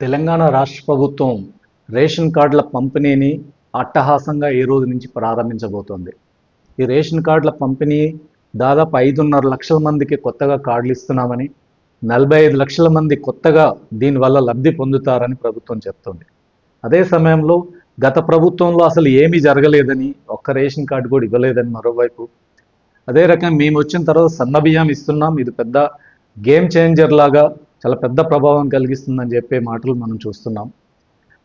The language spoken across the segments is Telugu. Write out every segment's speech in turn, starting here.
తెలంగాణ రాష్ట్ర ప్రభుత్వం రేషన్ కార్డుల పంపిణీని అట్టహాసంగా ఈ రోజు నుంచి ప్రారంభించబోతోంది. ఈ రేషన్ కార్డుల పంపిణీ దాదాపు ఐదున్నర లక్షల మందికి కొత్తగా కార్డులు ఇస్తున్నామని నలభై ఐదు లక్షల మంది కొత్తగా దీనివల్ల లబ్ధి పొందుతారని ప్రభుత్వం చెప్తోంది. అదే సమయంలో గత ప్రభుత్వంలో అసలు ఏమీ జరగలేదని ఒక్క రేషన్ కార్డు కూడా ఇవ్వలేదని మరోవైపు. అదే రకంగా మేము వచ్చిన తర్వాత సన్న బియ్యం ఇస్తున్నాం. ఇది పెద్ద గేమ్ చేంజర్ లాగా చాలా పెద్ద ప్రభావం కలిగిస్తుందని చెప్పే మాటలు మనం చూస్తున్నాం.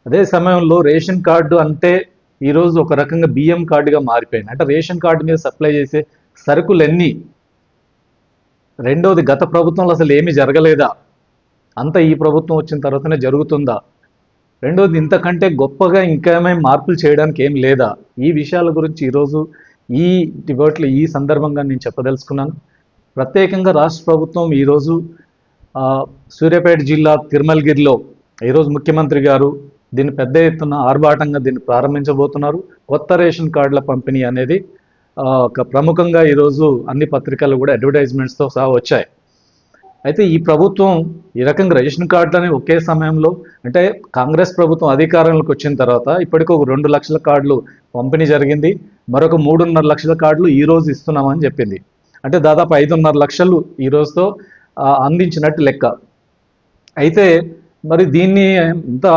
అదే సమయంలో రేషన్ కార్డు అంటే ఈరోజు ఒక రకంగా బియ్యం కార్డుగా మారిపోయింది. అంటే రేషన్ కార్డు మీద సప్లై చేసే సరుకులన్నీ రెండవది గత ప్రభుత్వంలో అసలు ఏమీ జరగలేదా? అంతా ఈ ప్రభుత్వం వచ్చిన తర్వాతనే జరుగుతుందా? రెండోది ఇంతకంటే గొప్పగా ఇంకేమైనా మార్పులు చేయడానికి ఏం లేదా? ఈ విషయాల గురించి ఈరోజు ఈ డిబేట్లో ఈ సందర్భంగా నేను చెప్పదలుచుకున్నాను. ప్రత్యేకంగా రాష్ట్ర ప్రభుత్వం ఈరోజు సూర్యాపేట జిల్లా తిరుమలగిరిలో ఈరోజు ముఖ్యమంత్రి గారు దీన్ని పెద్ద ఎత్తున ఆర్భాటంగా దీన్ని ప్రారంభించబోతున్నారు. కొత్త రేషన్ కార్డుల పంపిణీ అనేది ఒక ప్రముఖంగా ఈరోజు అన్ని పత్రికలు కూడా అడ్వర్టైజ్మెంట్స్తో సహా వచ్చాయి. అయితే ఈ ప్రభుత్వం ఈ రకంగా రేషన్ కార్డులని ఒకే సమయంలో అంటే కాంగ్రెస్ ప్రభుత్వం అధికారంలోకి వచ్చిన తర్వాత ఇప్పటికి ఒక రెండు లక్షల కార్డులు పంపిణీ జరిగింది. మరొక మూడున్నర లక్షల కార్డులు ఈ రోజు ఇస్తున్నామని చెప్పింది. అంటే దాదాపు ఐదున్నర లక్షలు ఈ రోజుతో అందించినట్టు లెక్క. అయితే మరి దీన్ని ఇంత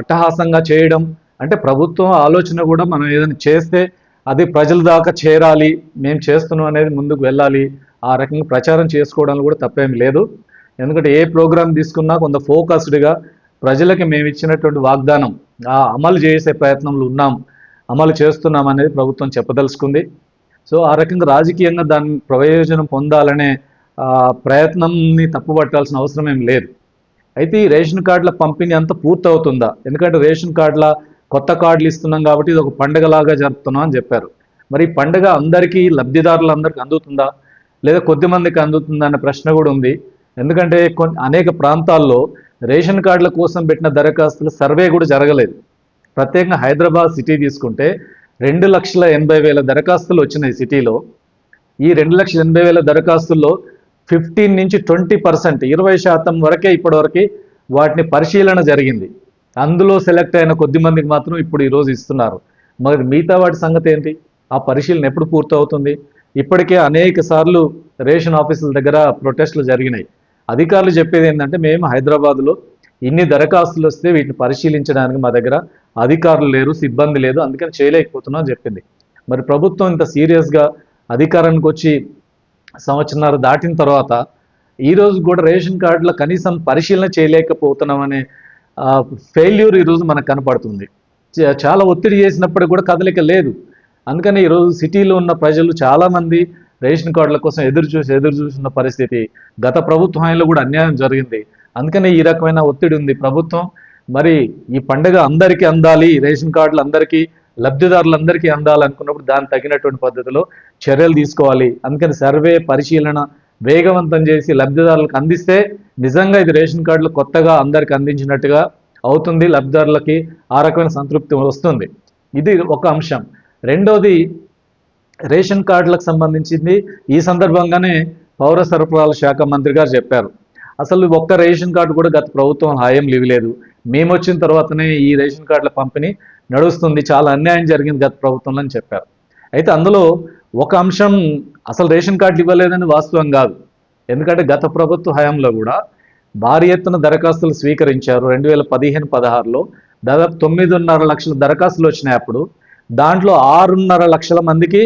అట్టహాసంగా చేయడం అంటే ప్రభుత్వం ఆలోచన కూడా మనం ఏదైనా చేస్తే అది ప్రజల దాకా చేరాలి మేము చేస్తున్నాం అనేది ముందుకు వెళ్ళాలి ఆ రకంగా ప్రచారం చేసుకోవడంలో కూడా తప్పేం లేదు. ఎందుకంటే ఏ ప్రోగ్రామ్ తీసుకున్నా కొంత ఫోకస్డ్గా ప్రజలకి మేము ఇచ్చినటువంటి వాగ్దానం ఆ అమలు చేసే ప్రయత్నంలో ఉన్నాం అమలు చేస్తున్నాం అనేది ప్రభుత్వం చెప్పదలుచుకుంది. సో ఆ రకంగా రాజకీయంగా దాని ప్రయోజనం పొందాలనే ప్రయత్నంని తప్పుపట్టాల్సిన అవసరం ఏం లేదు. అయితే ఈ రేషన్ కార్డుల పంపిణీ అంతా పూర్తవుతుందా? ఎందుకంటే రేషన్ కార్డుల కొత్త కార్డులు ఇస్తున్నాం కాబట్టి ఇది ఒక పండగలాగా జరుపుతున్నాం అని చెప్పారు. మరి ఈ పండగ అందరికీ లబ్ధిదారులందరికీ అందుతుందా? లేదా కొద్ది మందికి అందుతుందా అనే ప్రశ్న కూడా ఉంది. ఎందుకంటే కొన్ని అనేక ప్రాంతాల్లో రేషన్ కార్డుల కోసం పెట్టిన దరఖాస్తులు సర్వే కూడా జరగలేదు. ప్రత్యేకంగా హైదరాబాద్ సిటీ తీసుకుంటే రెండు లక్షల ఎనభై వేల దరఖాస్తులు వచ్చినాయి సిటీలో. ఈ రెండు లక్షల ఎనభై వేల దరఖాస్తుల్లో ఫిఫ్టీన్ నుంచి ట్వంటీ పర్సెంట్ ఇరవై శాతం వరకే ఇప్పటివరకు వాటిని పరిశీలన జరిగింది. అందులో సెలెక్ట్ అయిన కొద్ది మందికి మాత్రం ఇప్పుడు ఈరోజు ఇస్తున్నారు. మరి మిగతా వాటి సంగతి ఏంటి? ఆ పరిశీలన ఎప్పుడు పూర్తవుతుంది? ఇప్పటికే అనేక సార్లు రేషన్ ఆఫీసుల దగ్గర ప్రొటెస్టులు జరిగినాయి. అధికారులు చెప్పేది ఏంటంటే మేము హైదరాబాద్లో ఇన్ని దరఖాస్తులు వస్తే వీటిని పరిశీలించడానికి మా దగ్గర అధికారులు లేరు సిబ్బంది లేదు అందుకని చేయలేకపోతున్నాం అని చెప్పింది. మరి ప్రభుత్వం ఇంత సీరియస్గా అధికారానికి వచ్చి సంవత్సరాలు దాటిన తర్వాత ఈ రోజు కూడా రేషన్ కార్డుల కనీసం పరిశీలన చేయలేకపోతున్నామనే ఫెయిల్యూర్ ఈరోజు మనకు కనపడుతుంది. చాలా ఒత్తిడి చేసినప్పటికీ కూడా కదలిక లేదు. అందుకని ఈరోజు సిటీలో ఉన్న ప్రజలు చాలామంది రేషన్ కార్డుల కోసం ఎదురు చూసి ఎదురు చూసిన పరిస్థితి గత ప్రభుత్వ హాయంలో కూడా అన్యాయం జరిగింది. అందుకనే ఈ రకమైన ఒత్తిడి ఉంది ప్రభుత్వం. మరి ఈ పండుగ అందరికీ అందాలి రేషన్ కార్డులు అందరికీ లబ్ధిదారులందరికీ అందాలనుకున్నప్పుడు దానికి తగినటువంటి పద్ధతిలో చర్యలు తీసుకోవాలి. అందుకని సర్వే పరిశీలన వేగవంతం చేసి లబ్ధిదారులకు అందిస్తే నిజంగా ఇది రేషన్ కార్డులు కొత్తగా అందరికి అందించినట్టుగా అవుతుంది. లబ్ధిదారులకి ఆ రకమైన సంతృప్తి వస్తుంది. ఇది ఒక అంశం. రెండోది రేషన్ కార్డులకు సంబంధించింది. ఈ సందర్భంగానే పౌర సరఫరాల శాఖ మంత్రి గారు చెప్పారు. అసలు ఒక్క రేషన్ కార్డు కూడా గత ప్రభుత్వం హాయం ఇవ్వలేదు మేము వచ్చిన తర్వాతనే ఈ రేషన్ కార్డుల పంపిణీ నడుస్తుంది చాలా అన్యాయం జరిగింది గత ప్రభుత్వంలో అని చెప్పారు. అయితే అందులో ఒక అంశం అసలు రేషన్ కార్డులు ఇవ్వలేదని వాస్తవం కాదు. ఎందుకంటే గత ప్రభుత్వ హయాంలో కూడా భారీ ఎత్తున దరఖాస్తులు స్వీకరించారు. రెండు వేల పదిహేను పదహారులో దాదాపు తొమ్మిదిన్నర లక్షల దరఖాస్తులు వచ్చినాయి అప్పుడు. దాంట్లో ఆరున్నర లక్షల మందికి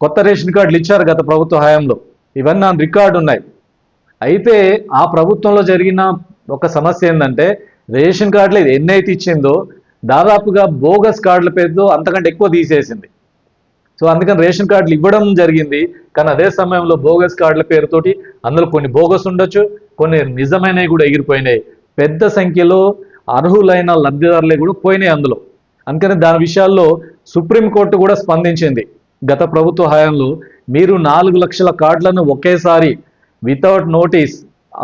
కొత్త రేషన్ కార్డులు ఇచ్చారు గత ప్రభుత్వ హయాంలో. ఇవన్నీ నా రికార్డు ఉన్నాయి. అయితే ఆ ప్రభుత్వంలో జరిగిన ఒక సమస్య ఏంటంటే రేషన్ కార్డులు ఎన్నైతే ఇచ్చిందో దాదాపుగా బోగస్ కార్డుల పేరుతో అంతకంటే ఎక్కువ తీసేసింది. సో అందుకని రేషన్ కార్డులు ఇవ్వడం జరిగింది. కానీ అదే సమయంలో బోగస్ కార్డుల పేరుతోటి అందులో కొన్ని బోగస్ ఉండొచ్చు కొన్ని నిజమైనవి కూడా ఎగిరిపోయినాయి. పెద్ద సంఖ్యలో అర్హులైన లబ్ధిదారులే కూడా పోయినాయి అందులో. అందుకని దాని విషయాల్లో సుప్రీంకోర్టు కూడా స్పందించింది. గత ప్రభుత్వ హయాంలో మీరు నాలుగు లక్షల కార్డులను ఒకేసారి వితౌట్ నోటీస్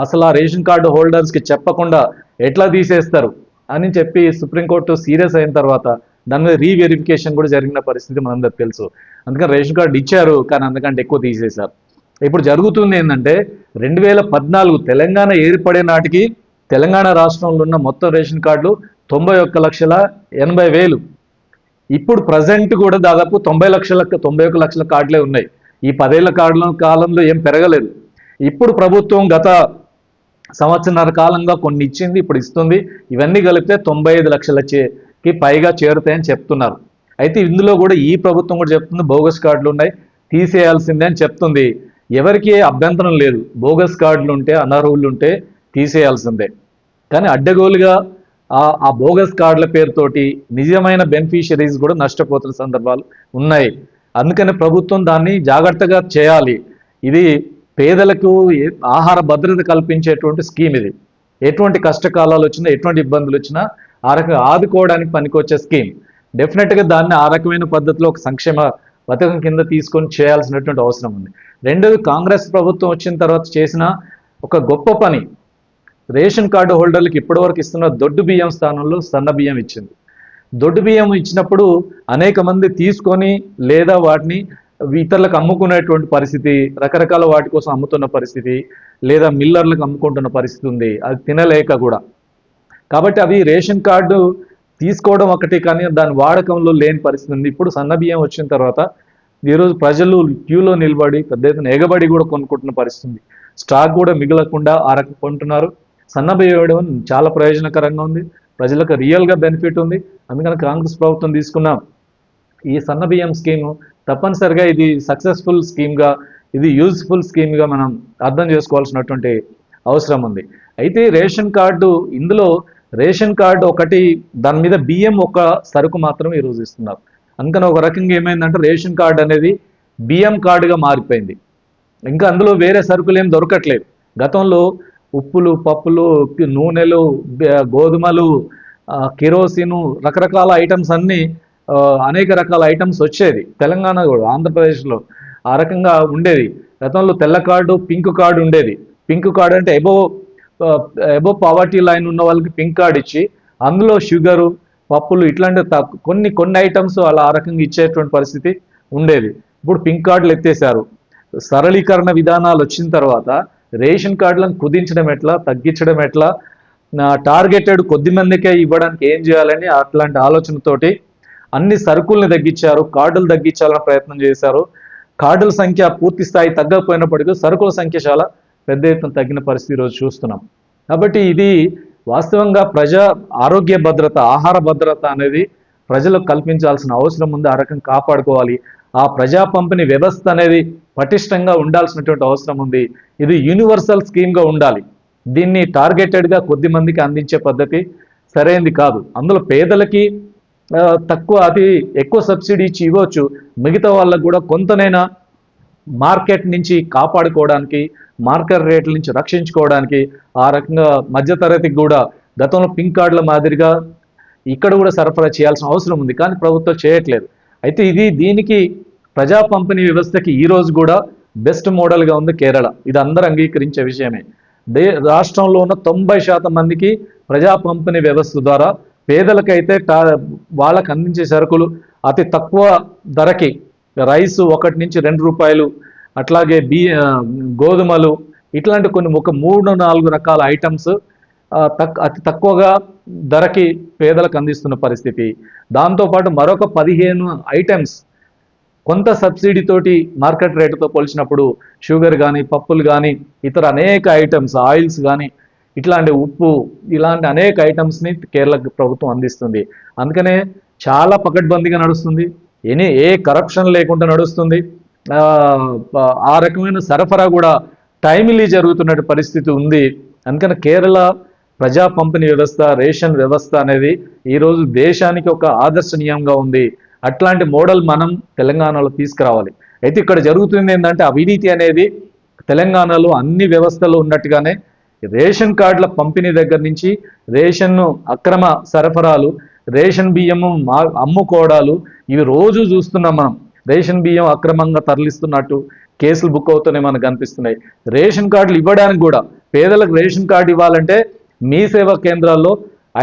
అసలు ఆ రేషన్ కార్డు హోల్డర్స్కి చెప్పకుండా ఎట్లా తీసేస్తారు? అని చెప్పి సుప్రీంకోర్టు సీరియస్ అయిన తర్వాత దాని మీద రీవెరిఫికేషన్ కూడా జరిగిన పరిస్థితి మనందరికి తెలుసు. అందుకని రేషన్ కార్డు ఇచ్చారు కానీ అందుకంటే ఎక్కువ తీసేశారు. ఇప్పుడు జరుగుతుంది ఏంటంటే రెండు వేల పద్నాలుగు తెలంగాణ ఏర్పడే నాటికి తెలంగాణ రాష్ట్రంలో ఉన్న మొత్తం రేషన్ కార్డులు తొంభై ఒక్క లక్షల ఎనభై వేలు. ఇప్పుడు ప్రజెంట్ కూడా దాదాపు తొంభై లక్షల తొంభై ఒక్క లక్షల కార్డులే ఉన్నాయి. ఈ పదేళ్ళ కార్డుల కాలంలో ఏం పెరగలేదు. ఇప్పుడు ప్రభుత్వం గత సంవత్సరన్నర కాలంగా కొన్ని ఇచ్చింది ఇప్పుడు ఇస్తుంది. ఇవన్నీ కలిపితే తొంభై ఐదు లక్షలకి పైగా చేరుతాయని చెప్తున్నారు. అయితే ఇందులో కూడా ఈ ప్రభుత్వం కూడా చెప్తుంది బోగస్ కార్డులు ఉన్నాయి తీసేయాల్సిందే అని చెప్తుంది. ఎవరికి అభ్యంతరం లేదు. బోగస్ కార్డులు ఉంటే అనర్హులు ఉంటే తీసేయాల్సిందే. కానీ అడ్డగోలుగా ఆ ఆ బోగస్ కార్డుల పేరుతోటి నిజమైన బెనిఫిషరీస్ కూడా నష్టపోతున్న సందర్భాలు ఉన్నాయి. అందుకని ప్రభుత్వం దాన్ని జాగ్రత్తగా చేయాలి. ఇది పేదలకు ఆహార భద్రత కల్పించేటువంటి స్కీమ్ ఇది. ఎటువంటి కష్టకాలాలు వచ్చినా ఎటువంటి ఇబ్బందులు వచ్చినా ఆ రకంగా ఆదుకోవడానికి పనికొచ్చే స్కీమ్. డెఫినెట్గా దాన్ని ఆ రకమైన పద్ధతిలో ఒక సంక్షేమ పథకం కింద తీసుకొని చేయాల్సినటువంటి అవసరం ఉంది. రెండోది కాంగ్రెస్ ప్రభుత్వం వచ్చిన తర్వాత చేసిన ఒక గొప్ప పని. రేషన్ కార్డు హోల్డర్లకు ఇప్పటివరకు ఇస్తున్న దొడ్డు బియ్యం స్థానంలో సన్న బియ్యం ఇచ్చింది. దొడ్డు బియ్యం ఇచ్చినప్పుడు అనేక మంది తీసుకొని లేదా వాటిని ఇతరులకు అమ్ముకునేటువంటి పరిస్థితి రకరకాల వాటి కోసం అమ్ముతున్న పరిస్థితి లేదా మిల్లర్లకు అమ్ముకుంటున్న పరిస్థితి ఉంది. అది తినలేక కూడా. కాబట్టి అవి రేషన్ కార్డు తీసుకోవడం ఒకటి కానీ దాని వాడకంలో లేని పరిస్థితి ఉంది. ఇప్పుడు సన్న బియ్యం వచ్చిన తర్వాత ఈరోజు ప్రజలు క్యూలో నిలబడి పెద్ద ఎత్తున ఎగబడి కూడా కొనుక్కుంటున్న పరిస్థితి ఉంది. స్టాక్ కూడా మిగలకుండా ఆ రకం కొంటున్నారు సన్నబియ్యం వేయడం చాలా ప్రయోజనకరంగా ఉంది. ప్రజలకు రియల్గా బెనిఫిట్ ఉంది. అందుకని కాంగ్రెస్ ప్రభుత్వం తీసుకున్న. ఈ సన్న బియ్యం స్కీమ్ తప్పనిసరిగా ఇది సక్సెస్ఫుల్ స్కీమ్గా ఇది యూజ్ఫుల్ స్కీమ్గా మనం అర్థం చేసుకోవాల్సినటువంటి అవసరం ఉంది. అయితే రేషన్ కార్డు ఇందులో రేషన్ కార్డు ఒకటి దాని మీద బియ్యం ఒక సరుకు మాత్రం ఈరోజు ఇస్తున్నారు. అందుకని ఒక రకంగా ఏమైందంటే రేషన్ కార్డు అనేది బియ్యం కార్డుగా మారిపోయింది. ఇంకా అందులో వేరే సరుకులు ఏం దొరకట్లేదు. గతంలో ఉప్పులు పప్పులు నూనెలు గోధుమలు కిరోసిను కిరోసిన్ రకరకాల ఐటమ్స్ అన్నీ అనేక రకాల ఐటమ్స్ వచ్చేది. తెలంగాణ కూడా ఆంధ్రప్రదేశ్లో ఆ రకంగా ఉండేది. గతంలో తెల్ల కార్డు పింక్ కార్డు ఉండేది. పింక్ కార్డు అంటే ఎబో ఎబో పావర్టీ లైన్ ఉన్న వాళ్ళకి పింక్ కార్డు ఇచ్చి అందులో షుగరు పప్పులు ఇట్లాంటి తక్కు- కొన్ని కొన్ని ఐటమ్స్ అలా ఆ రకంగా ఇచ్చేటువంటి పరిస్థితి ఉండేది. ఇప్పుడు పింక్ కార్డులు ఎత్తేసారు సరళీకరణ విధానాలు వచ్చిన తర్వాత రేషన్ కార్డులను కుదించడం ఎట్లా తగ్గించడం ఎట్లా టార్గెటెడ్ కొద్ది మందికే ఇవ్వడానికి ఏం చేయాలని అట్లాంటి ఆలోచనతోటి అన్ని సరుకుల్ని తగ్గించారు కార్డులు తగ్గించాలని ప్రయత్నం చేశారు. కార్డుల సంఖ్య పూర్తి స్థాయి తగ్గకపోయినప్పటికీ సరుకుల సంఖ్య చాలా పెద్ద ఎత్తున తగ్గిన పరిస్థితి ఈరోజు చూస్తున్నాం. కాబట్టి ఇది వాస్తవంగా ప్రజా ఆరోగ్య భద్రత ఆహార భద్రత అనేది ప్రజలకు కల్పించాల్సిన అవసరం ఉంది. ఆ రకం కాపాడుకోవాలి. ఆ ప్రజా పంపిణీ వ్యవస్థ అనేది పటిష్టంగా ఉండాల్సినటువంటి అవసరం ఉంది. ఇది యూనివర్సల్ స్కీమ్గా ఉండాలి. దీన్ని టార్గెటెడ్గా కొద్ది మందికి అందించే పద్ధతి సరైనది కాదు. అందులో పేదలకి తక్కువ అతి ఎక్కువ సబ్సిడీ ఇచ్చి ఇవ్వచ్చు. మిగతా వాళ్ళకు కూడా కొంతనైనా మార్కెట్ నుంచి కాపాడుకోవడానికి మార్కెట్ రేట్ల నుంచి రక్షించుకోవడానికి ఆ రకంగా మధ్యతరగతికి కూడా గతంలో పింక్ కార్డుల మాదిరిగా ఇక్కడ కూడా సరఫరా చేయాల్సిన అవసరం ఉంది. కానీ ప్రభుత్వం చేయట్లేదు. అయితే ఇది దీనికి ప్రజా పంపిణీ వ్యవస్థకి ఈరోజు కూడా బెస్ట్ మోడల్గా ఉంది కేరళ. ఇది అందరూ అంగీకరించే విషయమే. దే రాష్ట్రంలో ఉన్న తొంభై శాతం మందికి ప్రజా పంపిణీ వ్యవస్థ ద్వారా పేదలకైతే టా వాళ్ళకు అందించే సరుకులు అతి తక్కువ ధరకి రైస్ ఒకటి నుంచి రెండు రూపాయలు అట్లాగే బియ్య గోధుమలు ఇట్లాంటి కొన్ని ఒక మూడు నాలుగు రకాల ఐటమ్స్ తక్ అతి తక్కువగా ధరకి పేదలకు అందిస్తున్న పరిస్థితి. దాంతోపాటు మరొక పదిహేను ఐటమ్స్ కొంత సబ్సిడీతోటి మార్కెట్ రేటుతో పోల్చినప్పుడు షుగర్ కానీ పప్పులు కానీ ఇతర అనేక ఐటమ్స్ ఆయిల్స్ కానీ ఇట్లాంటి ఉప్పు ఇలాంటి అనేక ఐటమ్స్ని కేరళ ప్రభుత్వం అందిస్తుంది. అందుకనే చాలా పకడ్బందీగా నడుస్తుంది. ఎనీ ఏ కరప్షన్ లేకుండా నడుస్తుంది. ఆ, రకమైన సరఫరా కూడా టైమ్లీ జరుగుతున్న పరిస్థితి ఉంది. అందుకని కేరళ ప్రజా పంపిణీ వ్యవస్థ రేషన్ వ్యవస్థ అనేది ఈరోజు దేశానికి ఒక ఆదర్శనీయంగా ఉంది. అట్లాంటి మోడల్ మనం తెలంగాణలో తీసుకురావాలి. అయితే ఇక్కడ జరుగుతుంది ఏంటంటే అవినీతి అనేది తెలంగాణలో అన్ని వ్యవస్థలు ఉన్నట్టుగానే రేషన్ కార్డుల పంపిణీ దగ్గర నుంచి రేషన్ను అక్రమ సరఫరాలు రేషన్ బియ్యము మా అమ్ముకోవడాలు ఇవి రోజు చూస్తున్నాం మనం. రేషన్ బియ్యం అక్రమంగా తరలిస్తున్నట్టు కేసులు బుక్ అవుతున్నాయి మనకు కనిపిస్తున్నాయి రేషన్ కార్డులు ఇవ్వడానికి కూడా పేదలకు రేషన్ కార్డు ఇవ్వాలంటే మీ సేవా కేంద్రాల్లో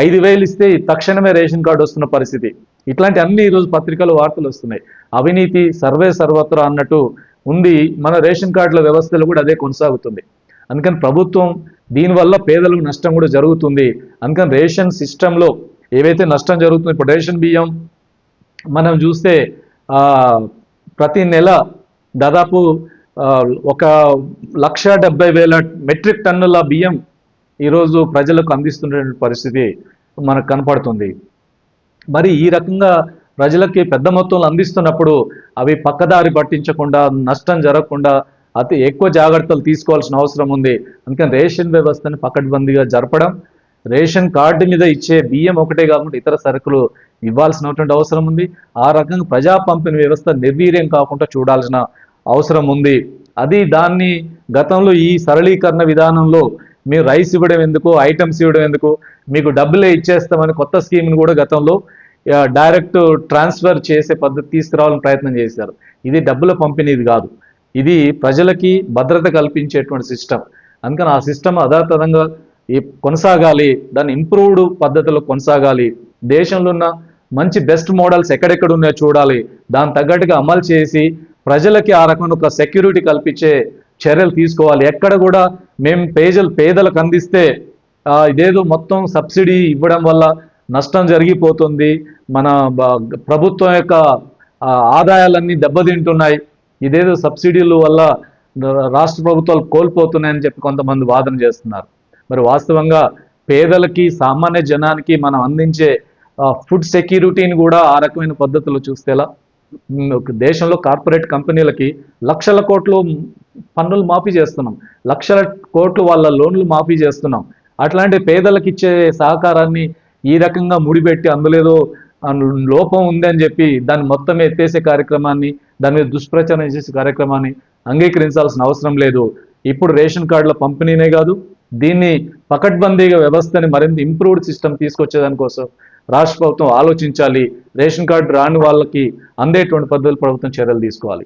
ఐదు వేలు ఇస్తే తక్షణమే రేషన్ కార్డు వస్తున్న పరిస్థితి. ఇట్లాంటి అన్ని ఈరోజు పత్రికలు వార్తలు వస్తున్నాయి. అవినీతి సర్వే సర్వత్రా అన్నట్టు ఉంది. మన రేషన్ కార్డుల వ్యవస్థలు కూడా అదే కొనసాగుతుంది. అందుకని ప్రభుత్వం దీనివల్ల పేదలకు నష్టం కూడా జరుగుతుంది. అందుకని రేషన్ సిస్టంలో ఏవైతే నష్టం జరుగుతుందో ఇప్పుడు రేషన్ బియ్యం మనం చూస్తే ప్రతి నెల దాదాపు ఒక లక్ష డెబ్బై వేల మెట్రిక్ టన్నుల బియ్యం ఈరోజు ప్రజలకు అందిస్తున్న పరిస్థితి మనకు కనపడుతుంది. మరి ఈ రకంగా ప్రజలకి పెద్ద మొత్తంలో అందిస్తున్నప్పుడు అవి పక్కదారి పట్టించకుండా నష్టం జరగకుండా అతి ఎక్కువ జాగ్రత్తలు తీసుకోవాల్సిన అవసరం ఉంది. అందుకని రేషన్ వ్యవస్థని పకడ్బందీగా జరపడం రేషన్ కార్డు మీద ఇచ్చే బియ్యం ఒకటే కాకుండా ఇతర సరుకులు ఇవ్వాల్సినటువంటి అవసరం ఉంది. ఆ రకంగా ప్రజా పంపిణీ వ్యవస్థ నిర్వీర్యం కాకుండా చూడాల్సిన అవసరం ఉంది. అది దాన్ని గతంలో ఈ సరళీకరణ విధానంలో మీరు రైస్ ఇవ్వడం ఎందుకు ఐటమ్స్ ఇవ్వడం ఎందుకు మీకు డబ్బులే ఇచ్చేస్తామని కొత్త స్కీమ్ని కూడా గతంలో డైరెక్ట్ ట్రాన్స్ఫర్ చేసే పద్ధతి తీసుకురావాలని ప్రయత్నం చేశారు. ఇది డబ్బుల పంపిణీది కాదు. ఇది ప్రజలకి భద్రత కల్పించేటువంటి సిస్టమ్. అందుకని ఆ సిస్టమ్ అధాతరంగా ఈ కొనసాగాలి దాన్ని ఇంప్రూవ్డ్ పద్ధతిలో కొనసాగాలి. దేశంలో ఉన్న మంచి బెస్ట్ మోడల్స్ ఎక్కడెక్కడ ఉన్నాయో చూడాలి. దాని తగ్గట్టుగా అమలు చేసి ప్రజలకి ఆ రకమైన ఒక సెక్యూరిటీ కల్పించే చర్యలు తీసుకోవాలి. ఎక్కడ కూడా మేము పేజలు పేదలకు అందిస్తే ఇదేదో మొత్తం సబ్సిడీ ఇవ్వడం వల్ల నష్టం జరిగిపోతుంది. మన ప్రభుత్వం యొక్క ఆదాయాలన్నీ దెబ్బతింటున్నాయి. ఇదేదో సబ్సిడీల వల్ల రాష్ట్ర ప్రభుత్వాలు కోల్పోతున్నాయని చెప్పి కొంతమంది వాదన చేస్తున్నారు. మరి వాస్తవంగా పేదలకి సామాన్య జనానికి మనం అందించే ఫుడ్ సెక్యూరిటీని కూడా ఆ రకమైన పద్ధతిలో చూస్తేలా దేశంలో కార్పొరేట్ కంపెనీలకి లక్షల కోట్లు పన్నులు మాఫీ చేస్తున్నాం. లక్షల కోట్లు వాళ్ళ లోన్లు మాఫీ చేస్తున్నాం. అట్లాంటి పేదలకు ఇచ్చే సహకారాన్ని ఈ రకంగా ముడిపెట్టి అందులేదో లోపం ఉందని చెప్పి దాన్ని మొత్తం ఎత్తేసే కార్యక్రమాన్ని దాని మీద దుష్ప్రచారం చేసే కార్యక్రమాన్ని అంగీకరించాల్సిన అవసరం లేదు. ఇప్పుడు రేషన్ కార్డుల పంపిణీనే కాదు దీన్ని పకడ్బందీగా వ్యవస్థని మరింత ఇంప్రూవ్డ్ సిస్టమ్ తీసుకొచ్చేదానికోసం రాష్ట్ర ప్రభుత్వం ఆలోచించాలి. రేషన్ కార్డు రాని వాళ్ళకి అందేటువంటి పద్ధతులు ప్రభుత్వం చర్యలు తీసుకోవాలి.